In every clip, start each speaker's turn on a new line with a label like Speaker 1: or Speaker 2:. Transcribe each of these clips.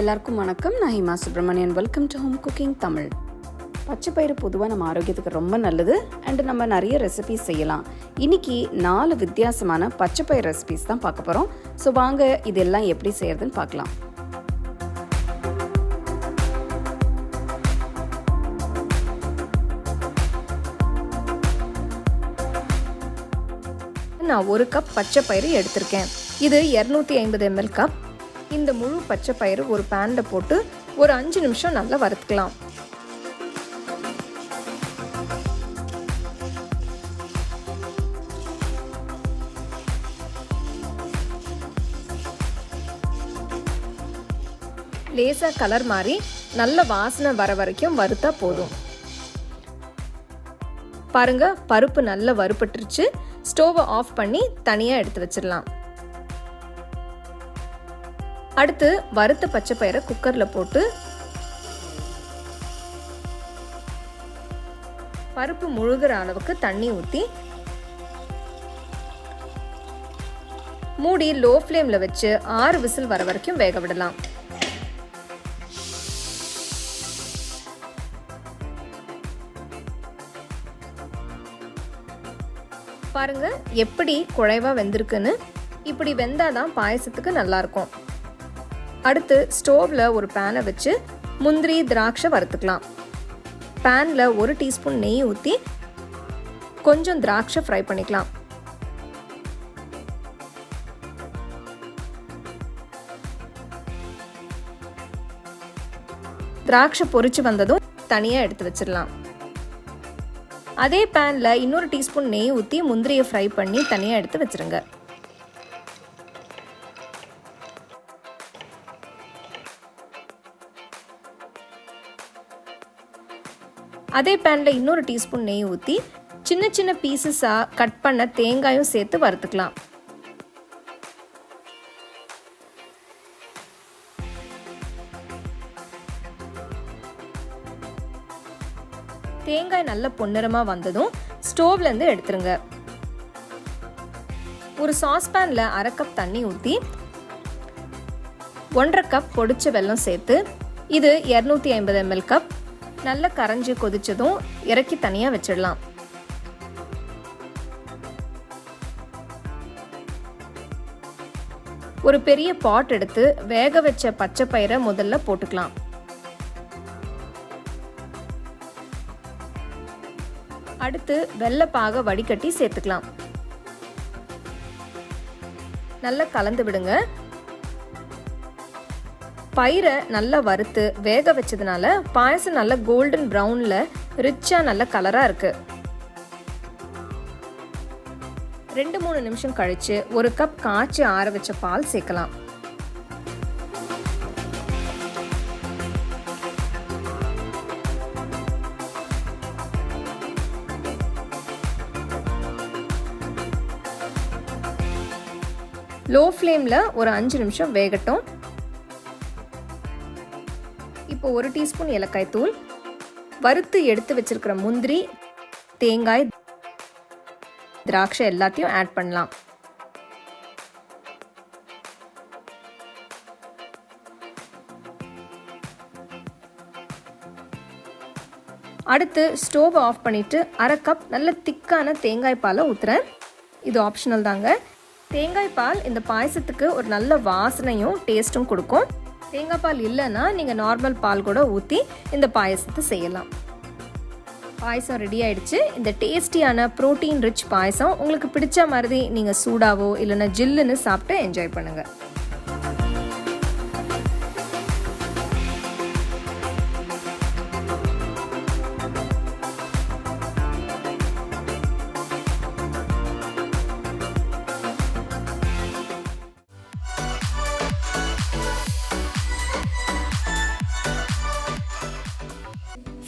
Speaker 1: எல்லாருக்கும் வணக்கம். நான் Hima Subramanian welcome to home cooking Tamil பச்சைப்பயிறு பொதுவாக நம்ம ஆரோக்கியத்துக்கு ரொம்ப நல்லது. அண்ட் நம்ம நிறைய ரெசிபிஸ் செய்யலாம். இன்னைக்கு நாலு வித்தியாசமான பச்சைப்பயிறு ரெசிபிஸ் தான் பார்க்க போகிறோம் ஸோ வாங்க இதெல்லாம் எப்படி செய்யறதுன்னு பார்க்கலாம்.
Speaker 2: நான் ஒரு கப் பச்சை பயிறு எடுத்திருக்கேன். இது இரநூத்தி ஐம்பது எம்எல் கப் இந்த முழு பச்சை பயிறு ஒரு பேனில் போட்டு ஒரு அஞ்சு நிமிஷம் நல்லா வறுத்துக்கலாம். லேசாக கலர் மாறி நல்ல வாசனை வர வரைக்கும் வறுத்தா போதும். பாருங்க பருப்பு நல்லா வறுப்பட்டுருச்சு ஸ்டோவை ஆஃப் பண்ணி தனியாக எடுத்து வச்சிடலாம். அடுத்து வறுத்த பச்சை பயிரை குக்கரில் போட்டு பருப்பு முழுகிற அளவுக்கு தண்ணி ஊற்றி மூடி லோ ஃப்ளேமில் வச்சு ஆறு விசில் வர வரைக்கும் வேக விடலாம். பாருங்க எப்படி குழைவா வெந்திருக்குன்னு. இப்படி வெந்தாதான் பாயசத்துக்கு நல்லா இருக்கும். அடுத்து ஸ்டோவ்ல ஒரு பேனை வச்சு முந்திரி திராட்சை வறுத்துக்கலாம். பேனில் ஒரு டீஸ்பூன் நெய் ஊற்றி கொஞ்சம் திராட்சை ஃப்ரை பண்ணிக்கலாம். திராட்சை பொரிச்சு வந்ததும் தனியாக எடுத்து வச்சிடலாம். அதே பேனில் இன்னொரு டீஸ்பூன் நெய் ஊற்றி முந்திரியை ஃப்ரை பண்ணி தனியாக எடுத்து வச்சுருங்க. அதே பேனில் இன்னொரு டீஸ்பூன் நெய் ஊற்றி சின்ன சின்ன பீசஸாக கட் பண்ண தேங்காயும் சேர்த்து வறுத்துக்கலாம். தேங்காய் நல்ல பொன்னிறமாக வந்ததும் ஸ்டோவ்லேருந்து எடுத்துருங்க. ஒரு சாஸ்பேனில் அரை கப் தண்ணி ஊற்றி ஒன்றரை கப் பொடிச்ச வெல்லம் சேர்த்து இது இரநூத்தி ஐம்பது எம்எல் கப் நல்லா கரைஞ்சி கொதித்ததும் இறக்கி தனியாக வச்சிடலாம். ஒரு பெரிய பாட் எடுத்து வேக வச்ச பச்சை பயிரை முதல்ல போட்டுக்கலாம். அடுத்து வெள்ளப்பாக வடிகட்டி சேர்த்துக்கலாம். நல்லா கலந்து விடுங்க. பயிரை நல்லா வறுத்து வேக வச்சதுனால பாயசம் நல்லா கோல்டன் ப்ரௌனில் ரிச்சாக நல்ல கலராக இருக்குது ரெண்டு மூணு நிமிஷம் கழித்து ஒரு கப் காய்ச்சி ஆற வச்ச பால் சேர்க்கலாம். லோ ஃப்ளேமில் ஒரு அஞ்சு நிமிஷம் வேகட்டும். இப்போ ஒரு டீஸ்பூன் ஏலக்காய் தூள் வறுத்து எடுத்து வச்சிருக்கிற முந்திரி தேங்காய் திராட்சை எல்லாத்தையும் ஆட் பண்ணலாம். அடுத்து ஸ்டோவை ஆஃப் பண்ணிட்டு அரை கப் நல்ல திக்கான தேங்காய் பாலை ஊற்றுறேன் இது ஆப்ஷனல் தாங்க. தேங்காய் பால் இந்த பாயசத்துக்கு ஒரு நல்ல வாசனையும் டேஸ்ட்டும் கொடுக்கும். தேங்காய் பால் இல்லைன்னா நீங்கள் நார்மல் பால் கூட ஊற்றி இந்த பாயசத்தை செய்யலாம். பாயசம் ரெடி ஆயிடுச்சு. இந்த டேஸ்டியான ப்ரோட்டீன் ரிச் பாயசம் உங்களுக்கு பிடிச்ச மாதிரி நீங்கள் சூடாவோ இல்லைன்னா ஜில்லுன்னு சாப்பிட்டு என்ஜாய் பண்ணுங்கள்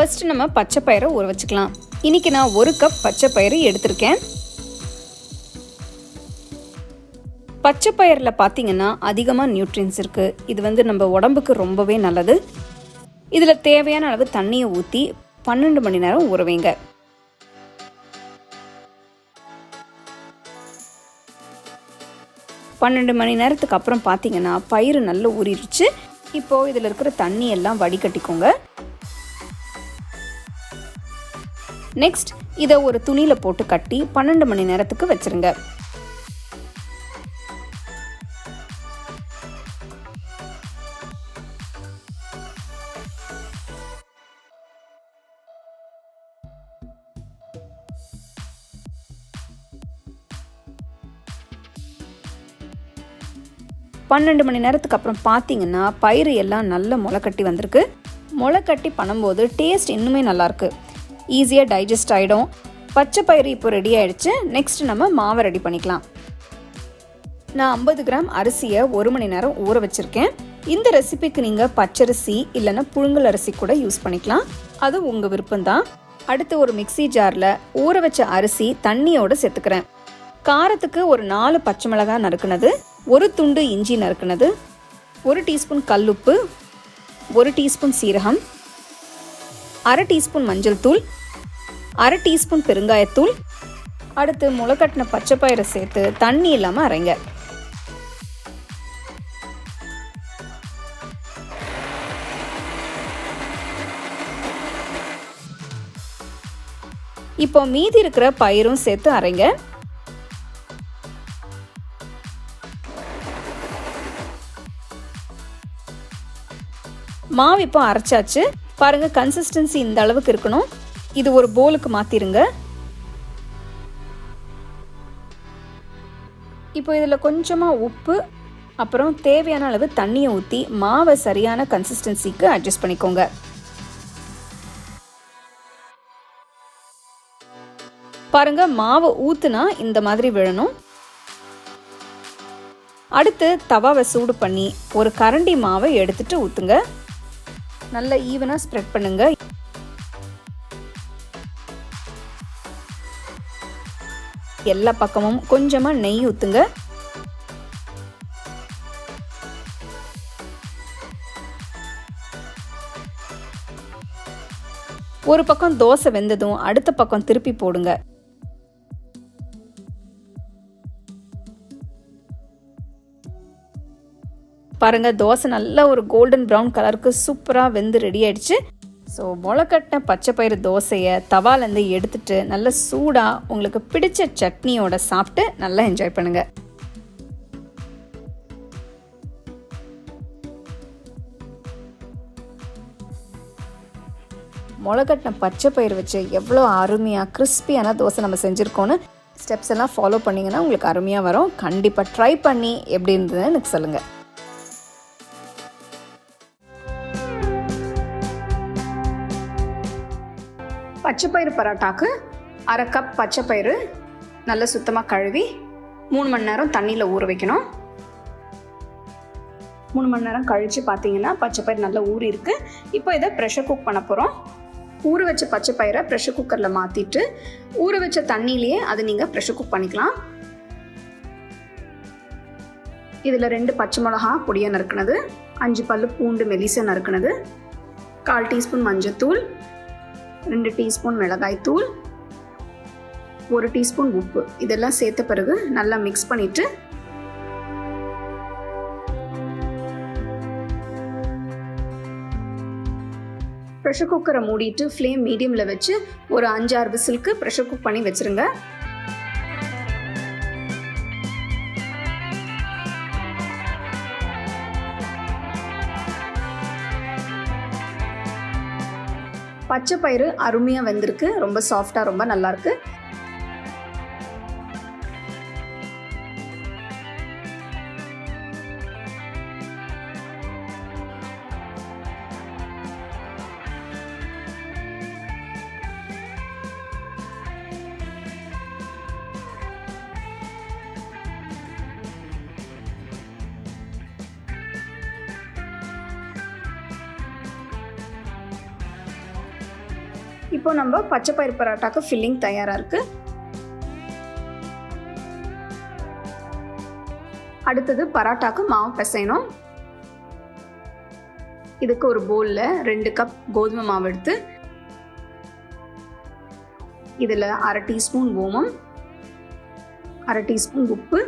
Speaker 1: ஃபர்ஸ்ட் நம்ம பச்சை பயிரை ஊற வச்சுக்கலாம். இன்னைக்கு நான் ஒரு கப் பச்சை பயிறு எடுத்திருக்கேன். பச்சை பயிரில் பார்த்தீங்கன்னா அதிகமாக நியூட்ரியன்ஸ் இருக்குது இது வந்து நம்ம உடம்புக்கு ரொம்பவே நல்லது. இதில் தேவையான அளவு தண்ணியை ஊற்றி பன்னெண்டு மணி நேரம் ஊற வைங்க. பன்னெண்டு மணி நேரத்துக்கு அப்புறம் பார்த்தீங்கன்னா பயிறு நல்லா ஊறிடுச்சு. இப்போது இதில் இருக்கிற தண்ணி எல்லாம் வடிகட்டிக்கோங்க. நெக்ஸ்ட் இதை ஒரு துணியில் போட்டு கட்டி பன்னெண்டு மணி நேரத்துக்கு வச்சுருங்க. பன்னெண்டு மணி நேரத்துக்கு அப்புறம் பார்த்தீங்கன்னா பயிறு எல்லாம் நல்ல முளைக்கட்டி வந்திருக்கு. முளைக்கட்டி பண்ணும்போது டேஸ்ட் இன்னுமே நல்லாயிருக்கு ஈஸியாக டைஜஸ்ட் ஆகிடும் பச்சை பயிறு இப்போ ரெடி ஆகிடுச்சு நெக்ஸ்ட் நம்ம மாவை ரெடி பண்ணிக்கலாம். நான் ஐம்பது கிராம் அரிசியை ஒரு மணி நேரம் ஊற வச்சுருக்கேன். இந்த ரெசிபிக்கு நீங்கள் பச்சரிசி இல்லைன்னா புழுங்கல் அரிசி கூட யூஸ் பண்ணிக்கலாம். அது உங்கள் விருப்பம்தான். அடுத்து ஒரு மிக்ஸி ஜாரில் ஊற வச்ச அரிசி தண்ணியோடு சேர்த்துக்கிறேன். காரத்துக்கு ஒரு நாலு பச்சை மிளகாய் நறுக்குனது ஒரு துண்டு இஞ்சி நறுக்குனது ஒரு டீஸ்பூன் கல்லுப்பு ஒரு டீஸ்பூன் சீரகம் அரை டீஸ்பூன் மஞ்சள் தூள் அரை டீஸ்பூன் பெருங்காயத்தூள் அடுத்து முளைக்கட்டின பச்சை பயிரை சேர்த்து தண்ணி இல்லாமல் அரைங்க. இப்போ மீதி இருக்கிற பயிரும் சேர்த்து அரைங்க. மாவு இப்போ அரைச்சாச்சு. பாருங்க கன்சிஸ்டன்சி இந்த அளவுக்கு இருக்கணும். இது ஒரு போலுக்கு மாத்திருங்க. இப்போ இதில் கொஞ்சமாக உப்பு அப்புறம் தேவையான அளவு தண்ணியை ஊற்றி மாவை சரியான கன்சிஸ்டன்சிக்கு அட்ஜஸ்ட் பண்ணிக்கோங்க. பாருங்க மாவை ஊற்றுனா இந்த மாதிரி விழணும். அடுத்து தவாவை சூடு பண்ணி ஒரு கரண்டி மாவை எடுத்துட்டு ஊற்றுங்க நல்லா ஈவனாக ஸ்ப்ரெட் பண்ணுங்கள் எல்லா பக்கமும் கொஞ்சமாக நெய் ஊற்றுங்க ஒரு பக்கம் தோசை வெந்ததும் அடுத்த பக்கம் திருப்பி போடுங்க. பாருங்க தோசை நல்ல ஒரு கோல்டன் ப்ரௌன் கலருக்கு சூப்பராக வெந்து ரெடி ஆயிடுச்சு. ஸோ முளைக்கட்டின பச்சை பயிறு தோசையை தவாலேருந்து எடுத்துட்டு நல்ல சூடாக உங்களுக்கு பிடிச்ச சட்னியோட சாப்பிட்டு நல்லா என்ஜாய் பண்ணுங்கள் முளைக்கட்டின பச்சை பயிர் வச்சு எவ்வளோ அருமையாக கிறிஸ்பியான தோசை நம்ம செஞ்சுருக்கோன்னு ஸ்டெப்ஸ் எல்லாம் ஃபாலோ பண்ணிங்கன்னா உங்களுக்கு அருமையாக வரும். கண்டிப்பாக ட்ரை பண்ணி எப்படி இருந்ததுன்னு எனக்கு சொல்லுங்கள் பச்சைப்பயிறு பரோட்டாக்கு அரை கப் பச்சைப்பயிறு நல்லா சுத்தமாக கழுவி மூணு மணி நேரம் தண்ணியில் ஊற வைக்கணும். மூணு மணி நேரம் கழித்து பார்த்தீங்கன்னா பச்சைப்பயிறு நல்லா ஊறி இருக்கு. இப்போ இதை ப்ரெஷர் குக் பண்ண போகிறோம் ஊற வச்ச பச்சைப்பயிரை ப்ரெஷர் குக்கரில் மாற்றிட்டு ஊற வச்ச தண்ணியிலேயே அதை நீங்கள் ப்ரெஷர் குக் பண்ணிக்கலாம். இதில் ரெண்டு பச்சை மிளகா பொடியாக நறுக்கினது அஞ்சு பல்லு பூண்டு மெலிசை நறுக்கினது கால் டீஸ்பூன் மஞ்சத்தூள் ரெண்டு டீஸ்பூன் மிளகாய்த்தூள் ஒரு டீஸ்பூன் உப்பு. இதெல்லாம் சேர்த்த பிறகு நல்லா மிக்ஸ் பண்ணிவிட்டு ப்ரெஷர் குக்கரை மூடிட்டு ஃப்ளேம் மீடியமில் வச்சு ஒரு அஞ்சாறு விசிலுக்கு ப்ரெஷர் குக் பண்ணி வச்சுருங்க. பச்சை பயிறு அருமையாக வெந்திருக்கு. ரொம்ப சாஃப்டாக ரொம்ப நல்லாயிருக்கு இப்போ நம்ம பச்சை பயிர் பரோட்டாக்கு ஃபில்லிங் தயாராக இருக்குது அடுத்தது பரோட்டாக்கு மாவு பிசையணும். இதுக்கு ஒரு பவுலில் ரெண்டு கப் கோதுமை மாவு எடுத்து இதில் அரை டீஸ்பூன் ஓமம் அரை டீஸ்பூன் உப்பு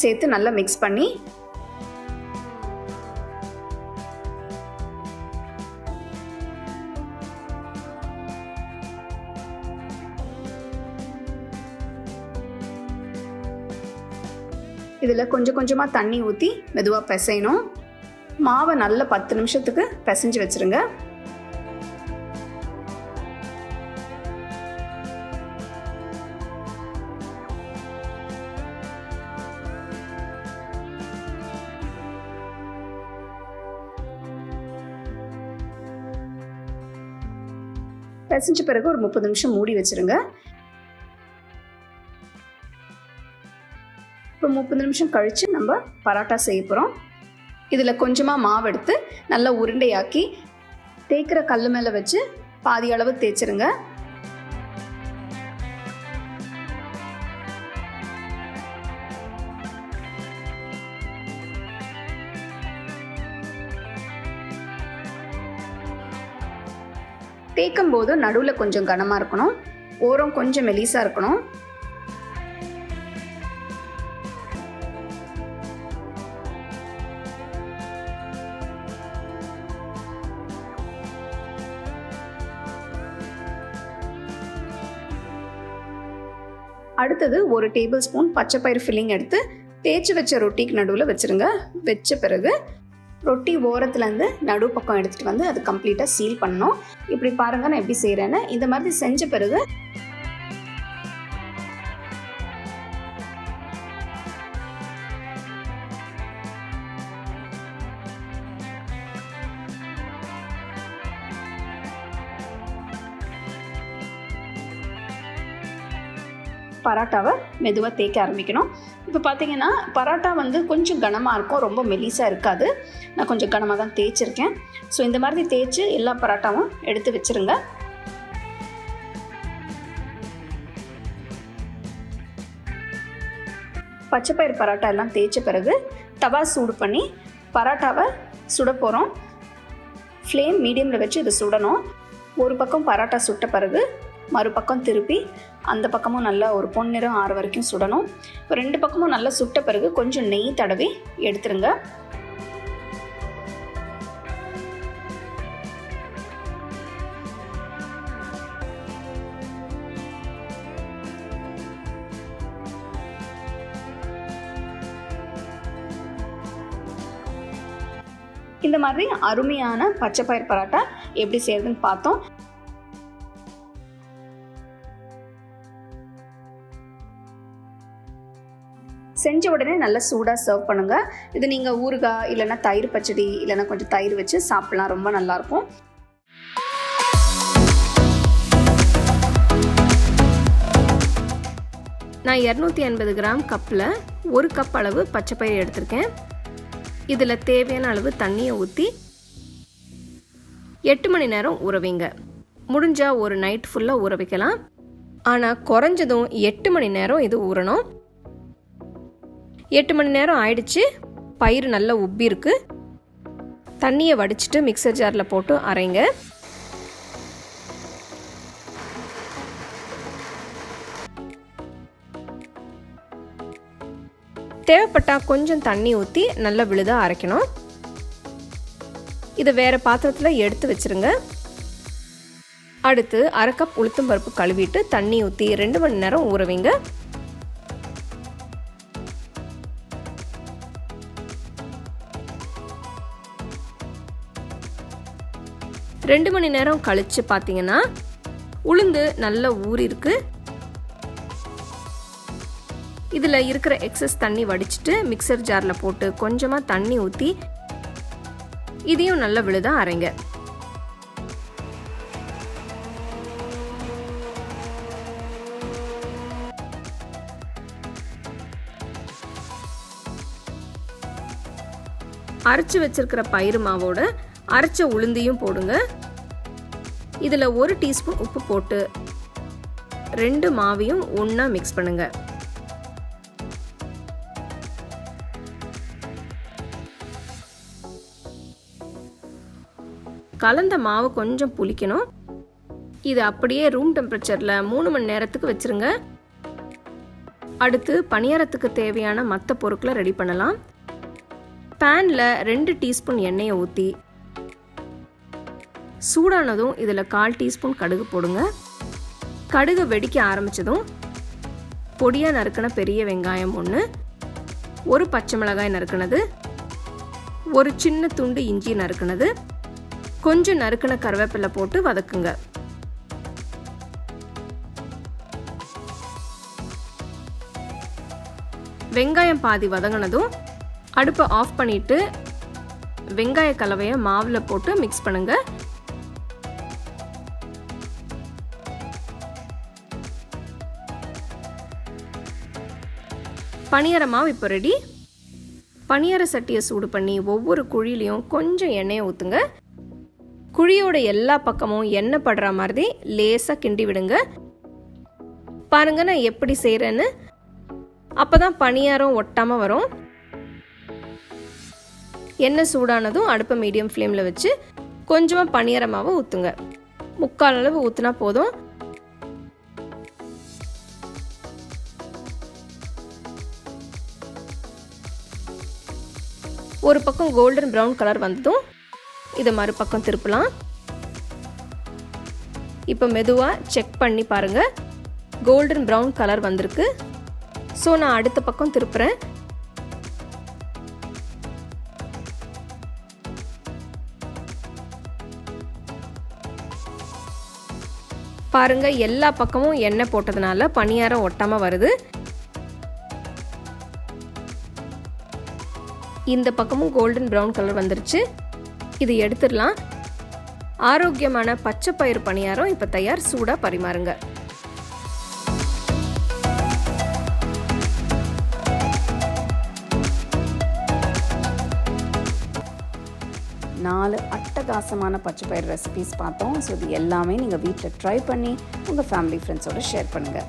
Speaker 1: சேர்த்து நல்லா மிக்ஸ் பண்ணி இதில் கொஞ்சம் கொஞ்சமாக தண்ணி ஊற்றி மெதுவாக பிசையணும். மாவை நல்ல பத்து நிமிஷத்துக்கு பிசைஞ்சு வச்சுருங்க. பிசைஞ்ச பிறகு ஒரு முப்பது நிமிஷம் மூடி வச்சுருங்க. இப்போ முப்பது நிமிஷம் கழித்து நம்ம பரோட்டா செய்ய போகிறோம் இதில் கொஞ்சமாக மாவு எடுத்து நல்லா உருண்டையாக்கி தேய்க்கிற கல் மேலே வச்சு பாதி அளவு தேய்ச்சிருங்க. தேய்க்கும் போது நடுவில் கொஞ்சம் கனமாக இருக்கணும். ஓரம் கொஞ்சம் மெலிசாக இருக்கணும். அடுத்தது ஒரு டேபிள் ஸ்பூன் பச்சைப்பயிறு ஃபில்லிங் எடுத்து தேய்ச்சி வச்ச ரொட்டிக்கு நடுவில் வச்சுருங்க. வச்ச பிறகு ரொட்டி ஓரத்துலேருந்து நடு பக்கம் எடுத்துகிட்டு வந்து அது கம்ப்ளீட்டாக சீல் பண்ணணும். இப்படி பாருங்கள் நான் எப்படி செய்கிறேன்னு இந்த மாதிரி செஞ்ச பிறகு பரோட்டாவை மெதுவாக தேய்க்க ஆரம்பிக்கணும். இப்போ பார்த்தீங்கன்னா பரோட்டா வந்து கொஞ்சம் கனமாக இருக்கும் ரொம்ப மெலிசாக இருக்காது. நான் கொஞ்சம் கனமாக தான் தேய்ச்சிருக்கேன். ஸோ இந்த மாதிரி தேய்ச்சி எல்லா பரோட்டாவும் எடுத்து வச்சுருங்க. பச்சைப்பயிர் பரோட்டா எல்லாம் தேய்ச்ச பிறகு தவா சூடு பண்ணி பரோட்டாவை சுட போகிறோம் ஃப்ளேம் மீடியமில் வச்சு இதை சுடணும். ஒரு பக்கம் பரோட்டா சுட்ட பிறகு மறுபக்கம் திருப்பி அந்த பக்கமும் நல்லா ஒரு பொன்னிறம் ஆறு வரைக்கும் சுடணும். இப்போ ரெண்டு பக்கமும் நல்லா சுட்ட பிறகு கொஞ்சம் நெய் தடவி எடுத்துருங்க. இந்த மாதிரி அருமையான பச்சை பயிர் பரோட்டா எப்படி செய்யறதுன்னு பார்த்தோம். செஞ்ச உடனே நல்லா சூடாக சர்வ் பண்ணுங்கள் இது நீங்கள் ஊறுகாய் இல்லைன்னா தயிர் பச்சடி இல்லைன்னா கொஞ்சம் தயிர் வச்சு சாப்பிட்லாம். ரொம்ப நல்லாயிருக்கும்.
Speaker 2: நான் இரநூத்தி எண்பது கிராம் கப்பில் ஒரு கப் அளவு பச்சைப்பயிறு எடுத்திருக்கேன். இதில் தேவையான அளவு தண்ணியை ஊற்றி எட்டு மணி நேரம் உறவிங்க. முடிஞ்சால் ஒரு நைட் ஃபுல்லாக ஊற வைக்கலாம் ஆனால் குறைஞ்சதும் எட்டு மணி நேரம் இது ஊறணும். எட்டு மணி நேரம் ஆயிடுச்சு. பயிர் நல்லா உப்பி இருக்கு தண்ணியை வடிச்சிட்டு மிக்சர் ஜாரில் போட்டு அரைங்க. தேவைப்பட்டால் கொஞ்சம் தண்ணி ஊற்றி நல்லா விழுதாக அரைக்கணும். இதை வேறு பாத்திரத்தில் எடுத்து வச்சுருங்க. அடுத்து அரை கப் உளுத்தம்பருப்பு கழுவிட்டு தண்ணி ஊற்றி ரெண்டு மணி நேரம் ஊறவிங்க ரெண்டு மணி நேரம் கழித்து பார்த்தீங்கன்னா உளுந்து நல்லா ஊறிருக்கு இதில் இருக்கிற எக்ஸஸ் தண்ணி வடிச்சிட்டு மிக்சர் ஜாரில் போட்டு கொஞ்சமாக தண்ணி ஊற்றி இதையும் நல்லா விழுதா அரைங்க. அரைச்சி வச்சிருக்கிற பயிறு மாவோட அரைச்ச உளுந்தையும் போடுங்க. இதில் ஒரு டீஸ்பூன் உப்பு போட்டு ரெண்டு மாவையும் ஒன்றா மிக்ஸ் பண்ணுங்க. கலந்த மாவு கொஞ்சம் புளிக்கணும். இது அப்படியே ரூம் டெம்பரேச்சரில் மூணு மணி நேரத்துக்கு வச்சுருங்க. அடுத்து பணியாரத்துக்கு தேவையான மற்ற பொருட்களை ரெடி பண்ணலாம். பேனில் ரெண்டு டீஸ்பூன் எண்ணெயை ஊற்றி சூடானதும் இதில் கால் டீஸ்பூன் கடுகு போடுங்க. கடுகு வெடிக்க ஆரம்பித்ததும் பொடியாக நறுக்கின பெரிய வெங்காயம் ஒன்று ஒரு பச்சை மிளகாய் நறுக்குனது ஒரு சின்ன துண்டு இஞ்சி நறுக்குனது கொஞ்சம் நறுக்கின கருவேப்பிலை போட்டு வதக்குங்க. வெங்காயம் பாதி வதங்கினதும் அடுப்பை ஆஃப் பண்ணிட்டு வெங்காய கலவையை மாவில் போட்டு மிக்ஸ் பண்ணுங்கள் பணியார மாவு இப்போ ரெடி பணியார சட்டியை சூடு பண்ணி ஒவ்வொரு குழிலையும் கொஞ்சம் எண்ணெயை ஊற்றுங்க குழியோட எல்லா பக்கமும் எண்ணெய் படுற மாதிரி லேசாக கிண்டி விடுங்க. பாருங்க நான் எப்படி செய்கிறேன்னு அப்போ தான் பணியாரம் ஒட்டாமல் வரும். எண்ணெய் சூடானதும் அடுப்பை மீடியம் ஃப்ளேமில் வச்சு கொஞ்சமாக பணியார மாவை ஊற்றுங்க முக்கால் அளவு ஊற்றுனா போதும். ஒரு பக்கம் கோல்டன் ப்ரௌன் கலர் வந்ததும் இதை மறுபக்கம் திருப்பலாம். இப்போ மெதுவாக செக் பண்ணி பாருங்கள் கோல்டன் ப்ரௌன் கலர் வந்திருக்கு. ஸோ நான் அடுத்த பக்கம் திருப்புறேன். பாருங்கள் எல்லா பக்கமும் எண்ணெய் போட்டதுனால பணியாரம் ஒட்டாமல் வருது. இந்த பக்கமும் கோல்டன் ப்ரௌன் கலர் வந்துருச்சு. இது எடுத்துடலாம். ஆரோக்கியமான பச்சை பயிறு பணியாரம் இப்போ தயார் சூடாக பரிமாறுங்க.
Speaker 1: நாலு அட்டகாசமான பச்சை பயிர் ரெசிபிஸ் பார்த்தோம். ஸோ இது எல்லாமே நீங்கள் வீட்டில் ட்ரை பண்ணி உங்கள் ஃபேமிலி ஃப்ரெண்ட்ஸோட ஷேர் பண்ணுங்கள்